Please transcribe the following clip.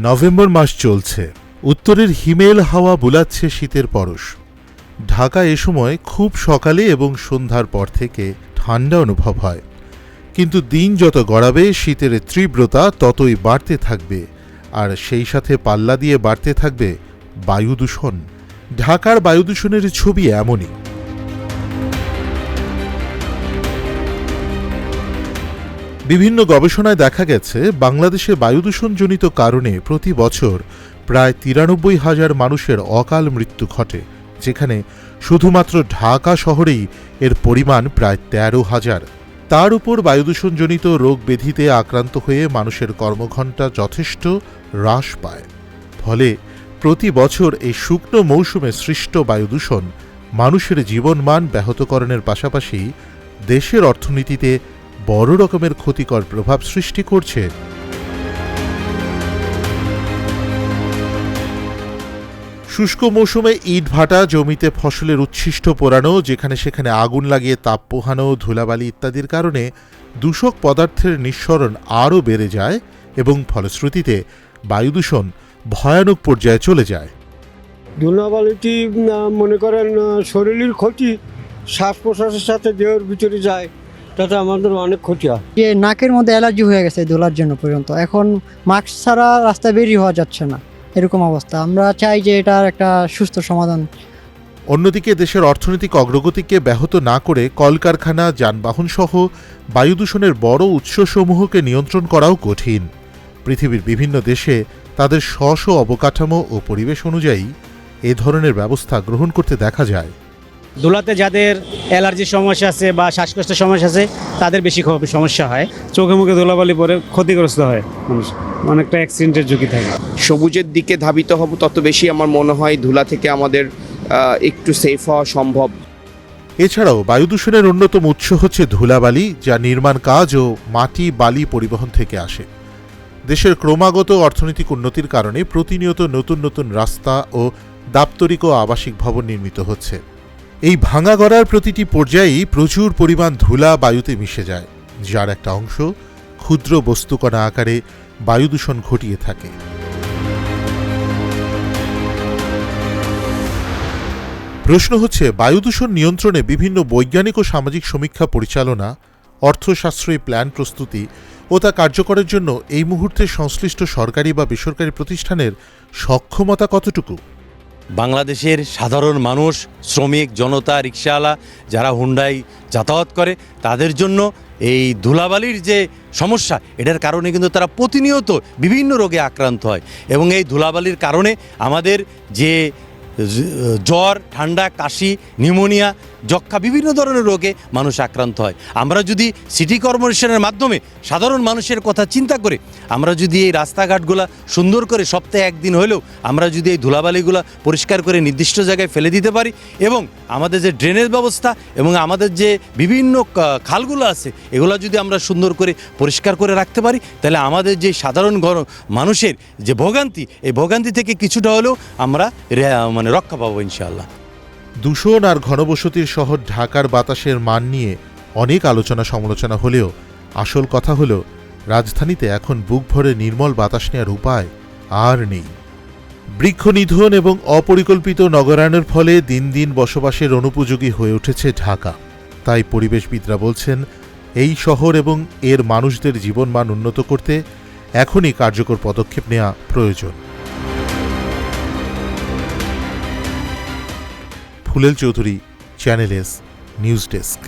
November মাস চলছে। উত্তরের হিমেল হাওয়া বুলাচ্ছে শীতের পরশ। ঢাকা এ সময় খুব সকালে এবং সন্ধ্যার পর থেকে ঠান্ডা অনুভব হয়। কিন্তু দিন যত গড়াবে, শীতের তীব্রতা ততই বাড়তে থাকবে। আর সেই সাথে পাল্লা দিয়ে বাড়তে থাকবে বায়ু দূষণ। ঢাকার বায়ু দূষণের ছবি এমনই। বিভিন্ন গবেষণায় দেখা গেছে, বাংলাদেশে বায়ুদূষণজনিত কারণে প্রতি বছর প্রায় তিরানব্বই হাজার মানুষের অকাল মৃত্যু ঘটে, যেখানে শুধুমাত্র ঢাকা শহরেই এর পরিমাণ প্রায় তেরো হাজার। তার উপর বায়ুদূষণজনিত রোগ ব্যাধিতে আক্রান্ত হয়ে মানুষের কর্মঘণ্টা যথেষ্ট হ্রাস পায়। ফলে প্রতি বছর এই শুকনো মৌসুমে সৃষ্ট বায়ুদূষণ মানুষের জীবনমান ব্যাহতকরণের পাশাপাশি দেশের অর্থনীতিতে বড় রকমের ক্ষতিকর প্রভাব সৃষ্টি করছে। শুষ্ক মৌসুমে ইট ভাটা, জমিতে ফসলের উচ্ছিষ্ট পোড়ানো, যেখানে সেখানে আগুন লাগিয়ে তাপ পোহানো, ধুলাবালি ইত্যাদির কারণে দূষক পদার্থের নিঃসরণ আরও বেড়ে যায় এবং ফলশ্রুতিতে বায়ুদূষণ ভয়ানক পর্যায়ে চলে যায়। ধুলাবালিটি মনে করেন শরীরের ক্ষতি শ্বাস প্রশ্বাসের সাথে দেহের ভিতরে যায়। তাতে আমাদের অনেক ক্ষতি হয়। যে নাকের মধ্যে অ্যালার্জি হয়ে গেছে দোলার জন্য পর্যন্ত এখন মাস্ক ছাড়া রাস্তায় বেরিয়ে হওয়া যাচ্ছে না এরকম অবস্থা। আমরা চাই যে এটার একটা সুস্থ সমাধান। অন্যদিকে দেশের অর্থনৈতিক অগ্রগতিকে ব্যাহত না করে কলকারখানা যানবাহন সহ বায়ুদূষণের বড় উৎসসমূহকে নিয়ন্ত্রণ করাও কঠিন। পৃথিবীর বিভিন্ন দেশে তাদের স্ব স্ব অবকাঠামো ও পরিবেশ অনুযায়ী এ ধরনের ব্যবস্থা গ্রহণ করতে দেখা যায়। ধুলাতে যাদের অ্যালার্জির সমস্যা আছে বা শ্বাসকষ্টের সমস্যা আছে তাদের বেশি সমস্যা হয়। চোখে মুখে ধুলাবালি পরে ক্ষতিগ্রস্ত হয় মানুষ। অনেকটা অ্যাক্সিডেন্টের ঝুঁকি থাকে। সবুজের দিকে ধাবিত হব তত বেশি আমার মনে হয় ধুলা থেকে আমাদের একটু সেফ হওয়া সম্ভব। এছাড়াও বায়ু দূষণের অন্যতম উৎস হচ্ছে ধুলাবালি যা নির্মাণ কাজ ও মাটি বালি পরিবহন থেকে আসে। দেশের ক্রমাগত অর্থনৈতিক উন্নতির কারণে প্রতিনিয়ত নতুন নতুন রাস্তা ও দাপ্তরিক ও আবাসিক ভবন নির্মিত হচ্ছে। এই ভাঙা গড়ার প্রতিটি পর্যায়েই প্রচুর পরিমাণ ধুলা বায়ুতে মিশে যায়, যার একটা অংশ ক্ষুদ্র বস্তুকণা আকারে বায়ু দূষণ ঘটিয়ে থাকে। প্রশ্ন হচ্ছে, বায়ু দূষণ নিয়ন্ত্রণে বিভিন্ন বৈজ্ঞানিক ও সামাজিক সমীক্ষা পরিচালনা অর্থসাশ্রয়ী প্ল্যান প্রস্তুতি ও তা কার্যকরের জন্য এই মুহূর্তে সংশ্লিষ্ট সরকারি বা বেসরকারি প্রতিষ্ঠানের সক্ষমতা কতটুকু? বাংলাদেশের সাধারণ মানুষ, শ্রমিক, জনতা রিক্সাওয়ালা যারা হুন্ডাই যাতায়াত করে, তাদের জন্য এই ধুলাবালির যে সমস্যা, এটার কারণে কিন্তু তারা প্রতিনিয়ত বিভিন্ন রোগে আক্রান্ত হয়। এবং এই ধুলাবালির কারণে আমাদের যে জ্বর, ঠান্ডা, কাশি, নিউমোনিয়া যক্ষা বিভিন্ন ধরনের রোগে মানুষ আক্রান্ত হয়। আমরা যদি সিটি কর্পোরেশনের মাধ্যমে সাধারণ মানুষের কথা চিন্তা করে, আমরা যদি এই রাস্তাঘাটগুলো সুন্দর করে সপ্তাহে একদিন হলেও আমরা যদি এই ধুলাবালিগুলো পরিষ্কার করে নির্দিষ্ট জায়গায় ফেলে দিতে পারি এবং আমাদের যে ড্রেনের ব্যবস্থা এবং আমাদের যে বিভিন্ন খালগুলো আছে, এগুলো যদি আমরা সুন্দর করে পরিষ্কার করে রাখতে পারি, তাহলে আমাদের যে সাধারণ মানুষের যে ভোগান্তি, এই ভোগান্তি থেকে কিছুটা হলেও আমরা মানে রক্ষা পাবো ইনশাআল্লাহ। দূষণ আর ঘনবসতির শহর ঢাকার বাতাসের মান নিয়ে অনেক আলোচনা সমালোচনা হলেও আসল কথা হলো, রাজধানীতে এখন বুক ভরে নির্মল বাতাস নেওয়ার উপায় আর নেই। বৃক্ষ নিধন এবং অপরিকল্পিত নগরায়নের ফলে দিন দিন বসবাসের অনুপযোগী হয়ে উঠেছে ঢাকা। তাই পরিবেশবিদরা বলছেন, এই শহর এবং এর মানুষদের জীবনমান উন্নত করতে এখনই কার্যকর পদক্ষেপ নেওয়া প্রয়োজন। Phulel Chowdhury channel S news desk